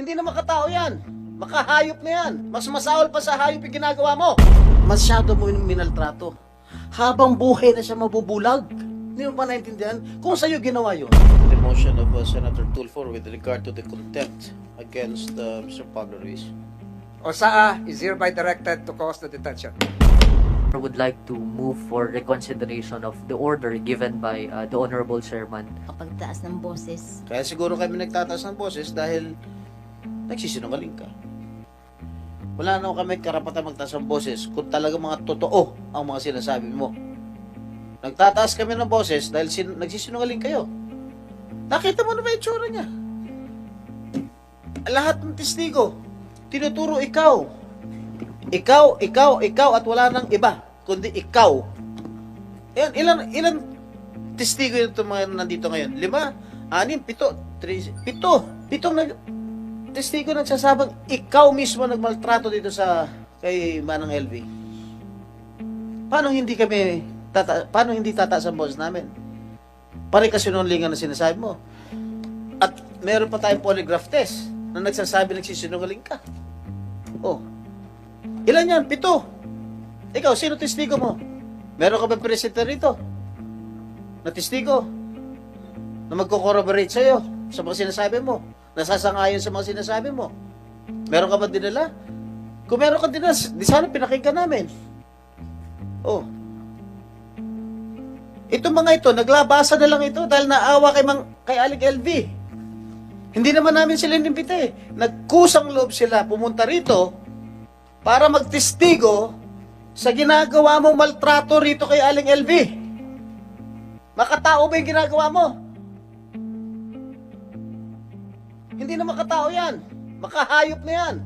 Hindi na makatao yan. Makahayop na yan. Mas masahol pa sa hayop yung ginagawa mo. Masyado mo yung minaltrato. Habang buhay na siya mabubulag. Hindi mo pa naintindihan kung sa'yo ginawa yun. The motion of uh, Senator Tulfo with regard to the contempt against uh, Mr. Pablo Ruiz. OSAA is hereby directed to cause the detention. would like to move for reconsideration of the order given by uh, the Honorable Chairman. Kapagtaas ng boses. Kaya siguro kami nagtataas ng boses dahil nagsisinungaling ka. Wala na kami karapatan magtaas ng boses kung talaga mga totoo ang mga sinasabi mo. Nagtataas kami ng boses dahil sin- nagsisinungaling kayo. Nakita mo na ba yung tsura niya? Lahat ng testigo, tinuturo ikaw. Ikaw, ikaw, ikaw at wala nang iba, kundi ikaw. Ilan, ilan, ilan testigo ito mga nandito ngayon? Lima, anim, pito, tres, pito. Pitong nag, testigo nagsasabang ikaw mismo nagmaltrato dito sa kay Manang LV. Paano hindi kami tata, paano hindi tataas ang boses namin? Pare kasi sinungalingan na sinasabi mo. At meron pa tayong polygraph test na nagsasabi nagsisinungaling ka. Oh. Ilan yan? Pito. Ikaw, sino testigo mo? Meron ka ba presenter rito? Na testigo? Na magko-corroborate sa'yo sa mga sinasabi mo? Nasasangayon sa mga sinasabi mo? Meron ka ba dinala? Kung meron ka dinala, di sana pinakinggan namin. Oh. Itong mga ito, naglabasa na lang ito dahil naawa kay, Mang, kay Aling LV. Hindi naman namin sila inimbita eh. Nagkusang loob sila pumunta rito para magtestigo sa ginagawa mong maltrato rito kay Aling LV. Makatao ba yung ginagawa mo? Hindi na makatao yan. Makahayop na yan.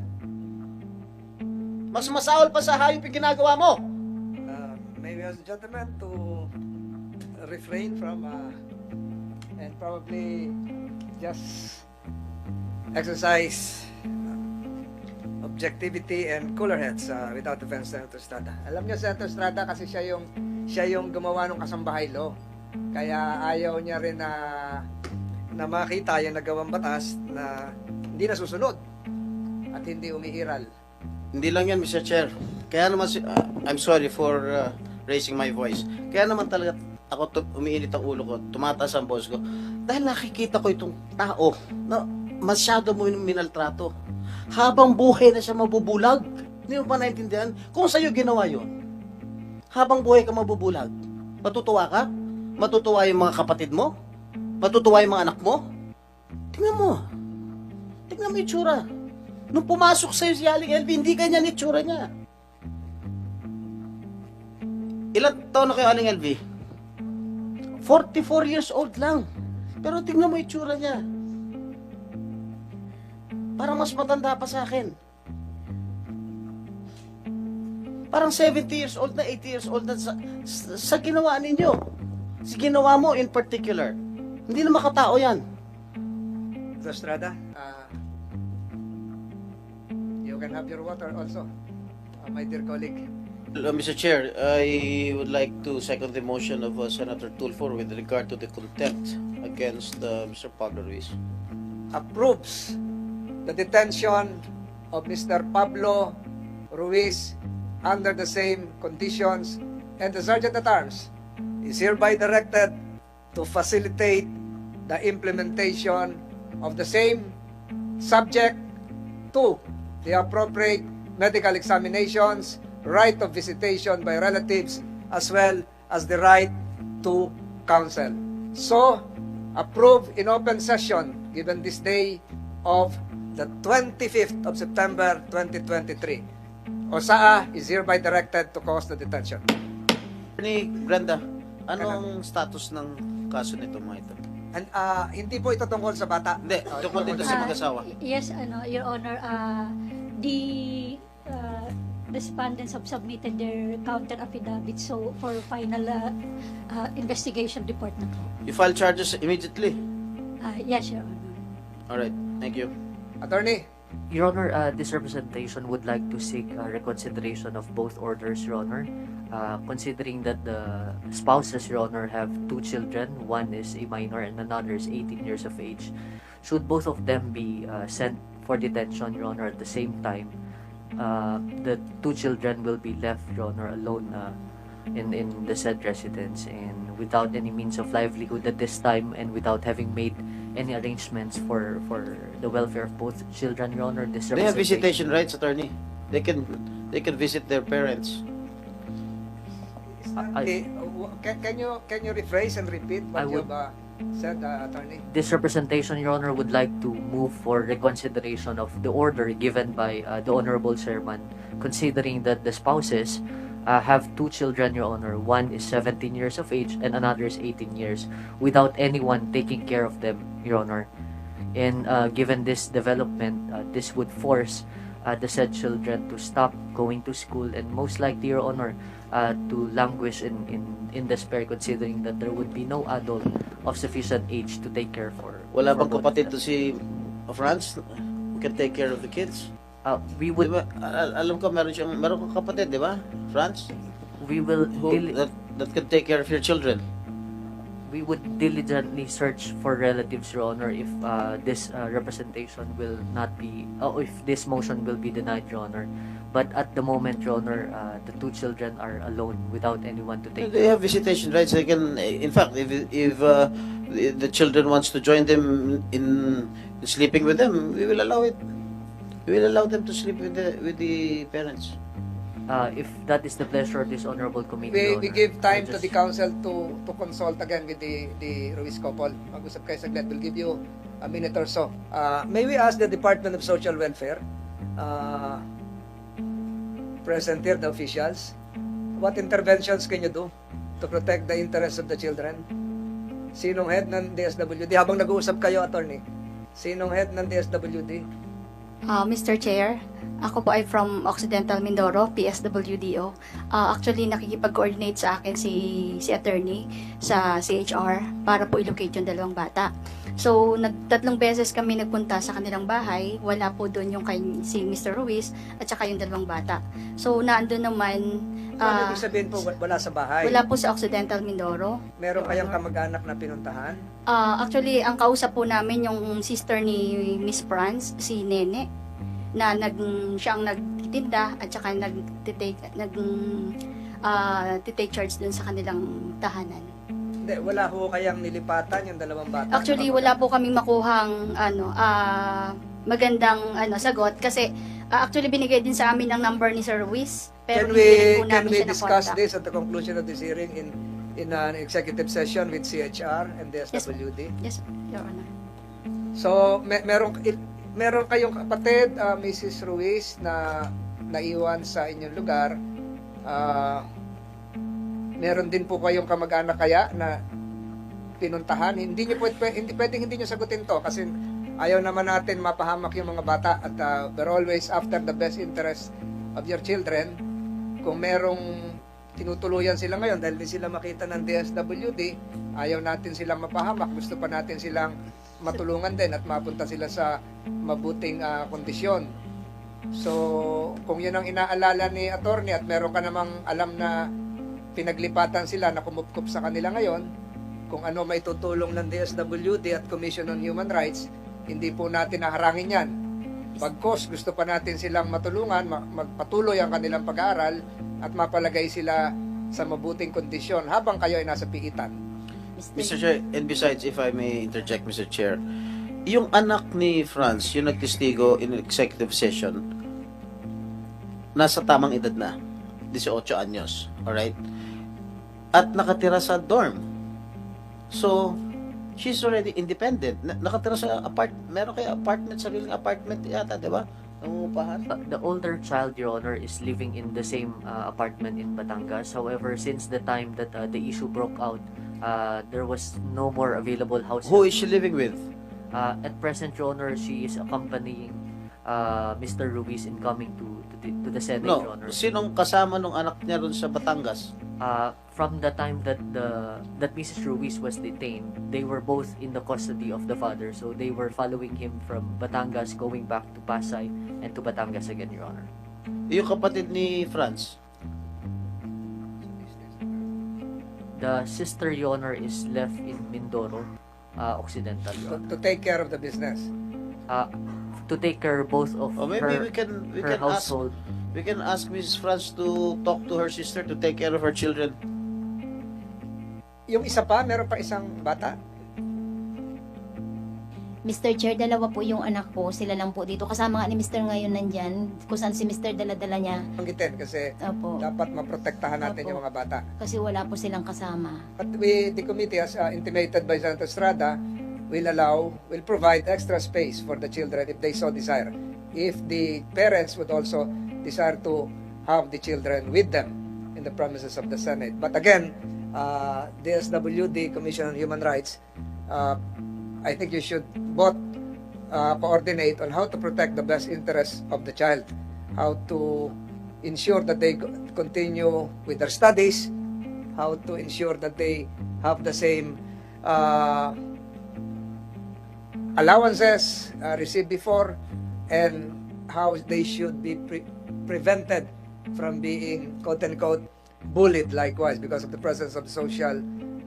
Mas masahol pa sa hayop yung ginagawa mo. Uh, maybe as a gentleman to refrain from uh, and probably just exercise uh, objectivity and cooler heads uh, without offense Senator Estrada. Alam niyo Senator Estrada kasi siya yung siya yung gumawa ng kasambahay law. Kaya ayaw niya rin na na makita yung nagawang batas na hindi nasusunod at hindi umiiral. Hindi lang yan, Mr. Chair. Kaya naman, si- ah, I'm sorry for uh, raising my voice. Kaya naman talaga ako tu- umiinit ang ulo ko, tumataas ang boss ko. Dahil nakikita ko itong tao na masyado mo minaltrato. Habang buhay na siya mabubulag. Hindi mo pa naintindihan kung sa'yo ginawa yun. Habang buhay ka mabubulag. Matutuwa ka? Matutuwa yung mga kapatid mo? Matutuwa yung mga anak mo? Tingnan mo. Tingnan mo yung tsura. Nung pumasok sa'yo si Aling LV, hindi ganyan yung tsura niya. Ilan taon na kayo, Aling LV? 44 years old lang. Pero tingnan mo yung tsura niya. Parang mas matanda pa sa akin. Parang 70 years old na, 80 years old na sa, sa, sa ginawa ninyo. Sa ginawa mo in particular. Hindi na makatao yan. Mr. Estrada, uh, you can have your water also, uh, my dear colleague. Uh, Mr. Chair, I would like to second the motion of uh, Senator Tulfo with regard to the contempt against uh, Mr. Pablo Ruiz. approves the detention of Mr. Pablo Ruiz under the same conditions and the Sergeant at Arms is hereby directed to facilitate the implementation of the same subject to the appropriate medical examinations, right of visitation by relatives, as well as the right to counsel. So, approve in open session given this day of the 25th of September 2023. OSAA is hereby directed to cause the detention. Ni Brenda, ano ang status ng kaso nito mga ito? And uh, hindi po ito tungkol sa bata. Hindi, Uh, tungkol dito sa Ah, mag-asawa. Yes, ano, Your Honor, uh, the uh, respondents have submitted their counter affidavit so for final uh, uh, investigation report na po. You file charges immediately. Uh, yes, Your Honor. Alright, thank you. Attorney, Your Honor, uh, this representation would like to seek uh, reconsideration of both orders, Your Honor. Uh, considering that the spouses, Your Honor, have two children, one is a minor and another is 18 years of age, should both of them be uh, sent for detention, Your Honor. At the same time, uh, the two children will be left, Your Honor, alone uh, in in the said residence and without any means of livelihood at this time and without having made any arrangements for for the welfare of both children, Your Honor. This They have visitation rights, attorney. They can they can visit their parents. I- The- uh, can, can you can you rephrase and repeat what I you've uh, said, uh, attorney? this representation, Your Honor, would like to move for reconsideration of the order given by uh, the Honorable Chairman, considering that the spouses uh, have two children, Your Honor. One is 17 years of age and another is 18 years, without anyone taking care of them, Your Honor. And uh, given this development, uh, this would force uh, the said children to stop going to school and most likely, Your Honor, uh, to languish in, in, in despair considering that there would be no adult of sufficient age to take care for Wala for bang kapatid to si Franz who can take care of the kids? Uh, we would ba, al- alam ko meron siyang meron kang kapatid, di ba? Franz we will who that, that can take care of your children. we would diligently search for relatives, Your Honor, if uh, this uh, representation will not be, oh, if this motion will be denied, Your Honor. But at the moment, Your Honor, uh, the two children are alone without anyone to take They have visitation rights. They can, in fact, if if uh, the children wants to join them in sleeping with them, we will allow it. We will allow them to sleep with the with the parents. Uh, if that is the pleasure of this honorable committee, We, Your we Honor, give time I to the council to to consult again with the the Ruiz couple. Mag-usap kayo saglit. We'll give you a minute or so. Uh, may we ask the Department of Social Welfare, uh, present here, the officials, what interventions can you do to protect the interests of the children? Sinong head ng DSWD? Habang nag-uusap kayo, attorney, sinong head ng DSWD? Uh, Mr. Chair, ako po ay from Occidental Mindoro, PSWDO. Uh, actually, nakikipag-coordinate sa akin si, si attorney sa CHR para po i-locate yung dalawang bata. So, nagtatlong beses kami nagpunta sa kanilang bahay. Wala po doon yung kay, si Mr. Ruiz at saka yung dalawang bata. So, naandun naman, Ano ah, ibig sabihin po, wa- wala sa bahay? wala po sa Occidental Mindoro. Meron kayong kamag-anak na pinuntahan? Ah, actually, ang kausap po namin yung sister ni Miss Franz, si Nene, na nag siyang nagtitinda at saka nag-take nag ah, titake charge dun sa kanilang tahanan. Hindi, wala ho kayang nilipatan yung dalawang bata. Actually, wala po kaming makuhang ano ah, magandang ano sagot kasi ah, actually binigay din sa amin ang number ni Sir Ruiz pero Can hindi rin we po can namin we siya discuss this at the conclusion of this hearing in in an executive session with CHR and the Yes, SWD? Yes, Your Honor. So, may, meron il- meron kayong kapatid, uh, Mrs. Ruiz na naiwan sa inyong lugar. Ah, meron din po kayong kamag-anak kaya na pinuntahan. Hindi niyo pwede, hindi pwedeng hindi niyo sagutin to kasi ayaw naman natin mapahamak yung mga bata at uh, we're always after the best interest of your children. Kung merong tinutuluyan sila ngayon dahil di sila makita ng DSWD, ayaw natin silang mapahamak. Gusto pa natin silang matulungan din at mapunta sila sa mabuting ah, kondisyon. So, kung yun ang inaalala ni attorney at meron ka namang alam na pinaglipatan sila na kumupkup sa kanila ngayon, kung ano may tutulong ng DSWD at Commission on Human Rights, hindi po natin naharangin yan. Pagkos gusto pa natin silang matulungan, ma- magpatuloy ang kanilang pag-aaral at mapalagay sila sa mabuting kondisyon habang kayo ay nasa piitan. Mr. Chair, and besides, if I may interject, Mr. Chair, yung anak ni Franz, yung nagtestigo in executive session, nasa tamang edad na, 18 anyos, alright? At nakatira sa dorm. So, she's already independent. Na- nakatira sa apart, meron kayo apartment, sariling apartment yata, di ba? Nangungupahan. Uh, the older child, Your Honor, is living in the same uh, apartment in Batangas. However, since the time that uh, the issue broke out, uh, there was no more available housing. Who is she living with? Uh, at present, Your Honor, she is accompanying uh, Mr. Ruiz in coming to to the, to the Senate, Your No, Honor. sinong kasama nung anak niya ron sa Batangas? Uh, from the time that the that Mrs. Ruiz was detained, they were both in the custody of the father. So they were following him from Batangas, going back to Pasay and to Batangas again, Your Honor. Yung kapatid ni Franz. The sister, Your Honor, is left in Mindoro, uh, Occidental, Your To, Honor. to take care of the business. Uh, to take care both of Or maybe her, we can we her can ask household. We can ask Mrs. Franz to talk to her sister to take care of her children. Yung isa pa, meron pa isang bata. Mr. Chair, dalawa po yung anak ko. Sila lang po dito. Kasama nga ni Mr. ngayon nandyan. Kung saan si Mr. dala-dala niya. Banggitin kasi Opo. dapat maprotektahan natin Opo. yung mga bata. Kasi wala po silang kasama. But we, the committee, as uh, intimated by Senator Estrada, will allow, will provide extra space for the children if they so desire. If the parents would also desire to have the children with them in the premises of the Senate. But again, uh, the SWD, Commission on Human Rights, uh, I think you should both uh, coordinate on how to protect the best interests of the child, how to ensure that they continue with their studies, how to ensure that they have the same uh, allowances uh, received before, and how they should be prevented from being quote-unquote bullied likewise because of the presence of social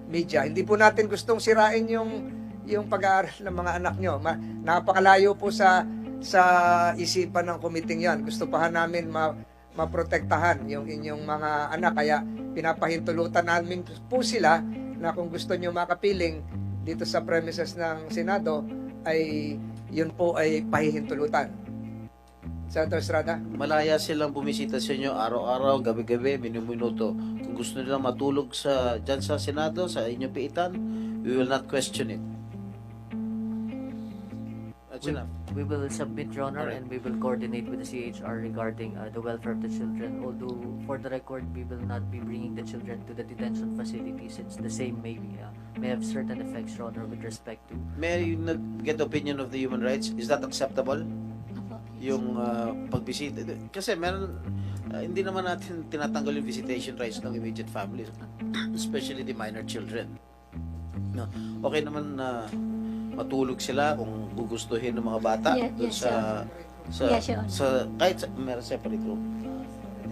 media. Hindi po natin gustong sirain yung yung pag-aaral ng mga anak nyo. Ma, napakalayo po sa sa isipan ng committee yan. Gusto pa namin ma, maprotektahan yung inyong mga anak. Kaya pinapahintulutan namin po sila na kung gusto nyo makapiling dito sa premises ng Senado ay yun po ay pahihintulutan. Senator Estrada? Malaya silang bumisita sa inyo araw-araw, gabi-gabi, minuminuto. Kung gusto nilang matulog sa dyan sa Senado, sa inyong piitan, we will not question it. That's We, enough. we will submit, Your Honor, Alright. and we will coordinate with the CHR regarding uh, the welfare of the children. Although, for the record, we will not be bringing the children to the detention facility since the same may, be, uh, may have certain effects, Your Honor, with respect to May I get the opinion of the human rights? Is that acceptable? Yung uh, pagbisita? Kasi meron, uh, hindi naman natin tinatanggal yung visitation rights ng immediate families, especially the minor children. No. Okay naman na matulog sila kung gugustuhin ng mga bata Yes, dun yes, sa sa, Yes, Your Honor. sa kahit sa, meron separate room.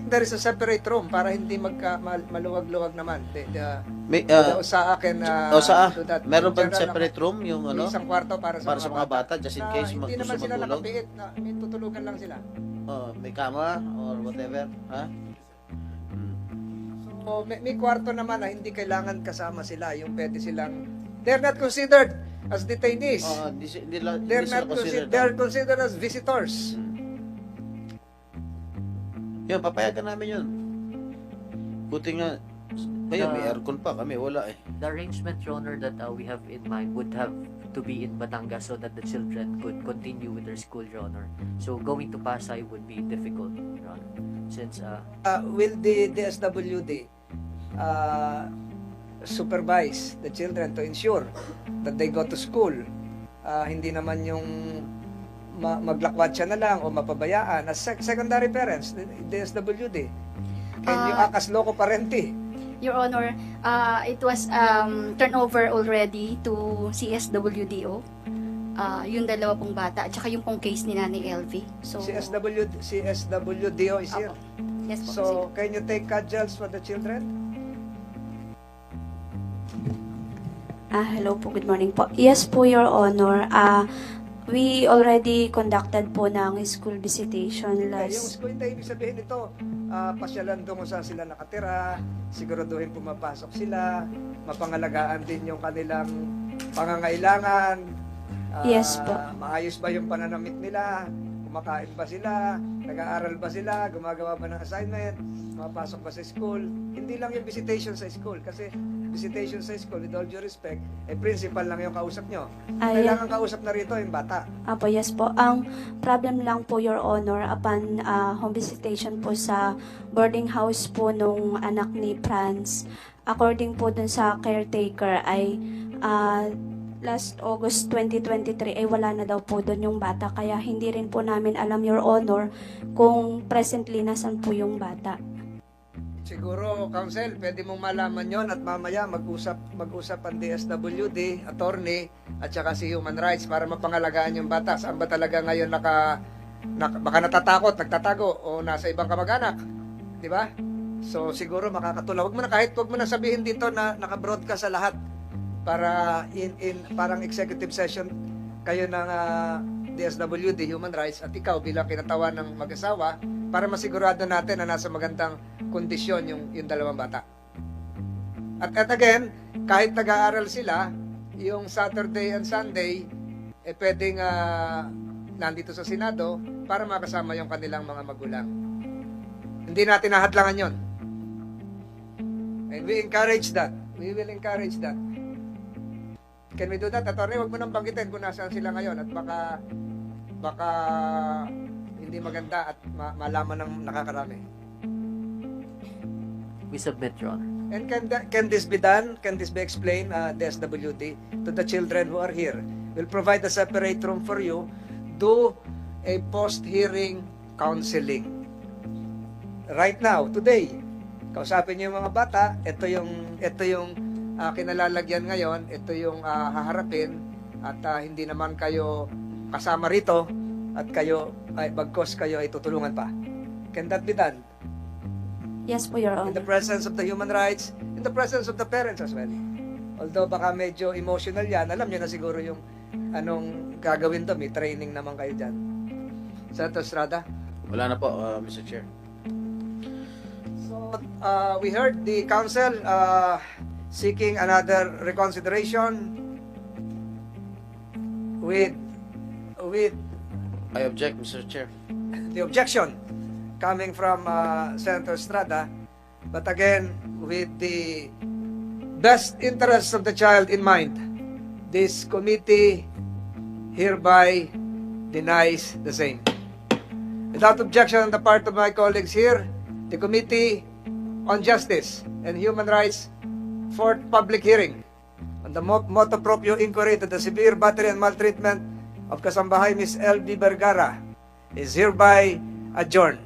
There is a separate room para hindi magka mal- maluwag-luwag naman. The, the, May uh, sa akin na o sa that. meron bang separate room yung ano isang kwarto para sa, para sa mga bata just in case mag hindi naman sila matulog? nakapiit na may tutulugan lang sila. Oh, may kama or whatever, ha? So, may, may kwarto naman na hindi kailangan kasama sila. Yung pwede silang they're not considered as detainees. Oh, si- hindi, la- they're sila not considered considered. they're considered as visitors. Yun, papayagan namin yun. Buti nga, kaya may aircon pa, kami wala eh. the arrangement, Your Honor, that uh, we have in mind would have to be in Batangas so that the children could continue with their school, Your Honor. So going to Pasay would be difficult, Your Honor, since uh, Uh, will the DSWD uh, supervise the children to ensure that they go to school? Uh, hindi naman yung ma- maglakwat siya na lang o mapabayaan as sec- secondary parents, the DSWD. Can you Ah. act as loco parenti? Your Honor, uh, it was um, turned over already to CSWDO. Uh, yung dalawa pong bata at saka yung pong case ni Nanay LV. So, CSW, CSWDO is here. Opo. Yes po. So, can you take cudgels for the children? Ah, hello po, good morning po. Yes po, Your Honor. Ah, we already conducted po ng school visitation Eh, yung last... school, hindi, ibig sabihin nito, ah, pasyalan doon kung saan sila nakatira, siguraduhin pumapasok sila, mapangalagaan din yung kanilang pangangailangan. ah, Yes po. Maayos ba yung pananamit nila? Kumakain ba sila? Nag-aaral ba sila? Gumagawa ba ng assignment? Mapasok ba sa school? Hindi lang yung visitation sa school kasi visitation sa school, with all due respect, eh principal lang yung kausap nyo. Yes. Kailangan kausap na rito yung bata. Apo, yes po. Ang problem lang po, Your Honor, upon ah, home visitation po sa boarding house po nung anak ni Franz, according po dun sa caretaker ay ah, last August 2023 ay wala na daw po doon yung bata. Kaya hindi rin po namin alam, Your Honor, kung presently nasan po yung bata. Siguro, Council, pwede mong malaman yon at mamaya mag-usap, mag-usap ang DSWD, attorney, at saka si Human Rights para mapangalagaan yung bata. Saan ba talaga ngayon naka, naka baka natatakot, nagtatago, o nasa ibang kamag-anak? Di ba? So, siguro makakatulong. Wag mo na kahit wag mo na sabihin dito na naka-broadcast sa lahat para in, in parang executive session kayo ng ah, DSWD Human Rights at ikaw bilang kinatawan ng mag-asawa para masigurado natin na nasa magandang kondisyon yung, yung dalawang bata. At, at again, kahit nag-aaral sila, yung Saturday and Sunday, eh pwedeng ah, nandito sa Senado para makasama yung kanilang mga magulang. Hindi natin nahadlangan yon. And we encourage that. We will encourage that. Can we do that? Attorney, wag mo nang banggitin kung nasaan sila ngayon at baka baka hindi maganda at ma- malaman ng nakakarami. We submit, Your Honor. And can that, can this be done? Can this be explained, uh, the SWD, to the children who are here? We'll provide a separate room for you. Do a post-hearing counseling. Right now, today, kausapin niyo yung mga bata, ito yung ito yung uh, kinalalagyan ngayon, ito yung uh, haharapin at uh, hindi naman kayo kasama rito at kayo ay bagkos kayo ay tutulungan pa. Can that be done? Yes po, Your in the Honor. presence of the human rights, in the presence of the parents as well. Although baka medyo emotional yan, alam nyo na siguro yung anong gagawin to, may training naman kayo dyan. Senator Estrada? Wala na po, uh, Mr. Chair. So, uh, we heard the council uh, seeking another reconsideration with with I object, Mr. Chair. the objection coming from uh, Senator Estrada, but again, with the best interests of the child in mind, this committee hereby denies the same. Without objection on the part of my colleagues here, the Committee on Justice and Human Rights for public hearing on the mo- motu proprio inquiry to the severe battery and maltreatment of Kasambahay Ms. L.B. Vergara is hereby adjourned.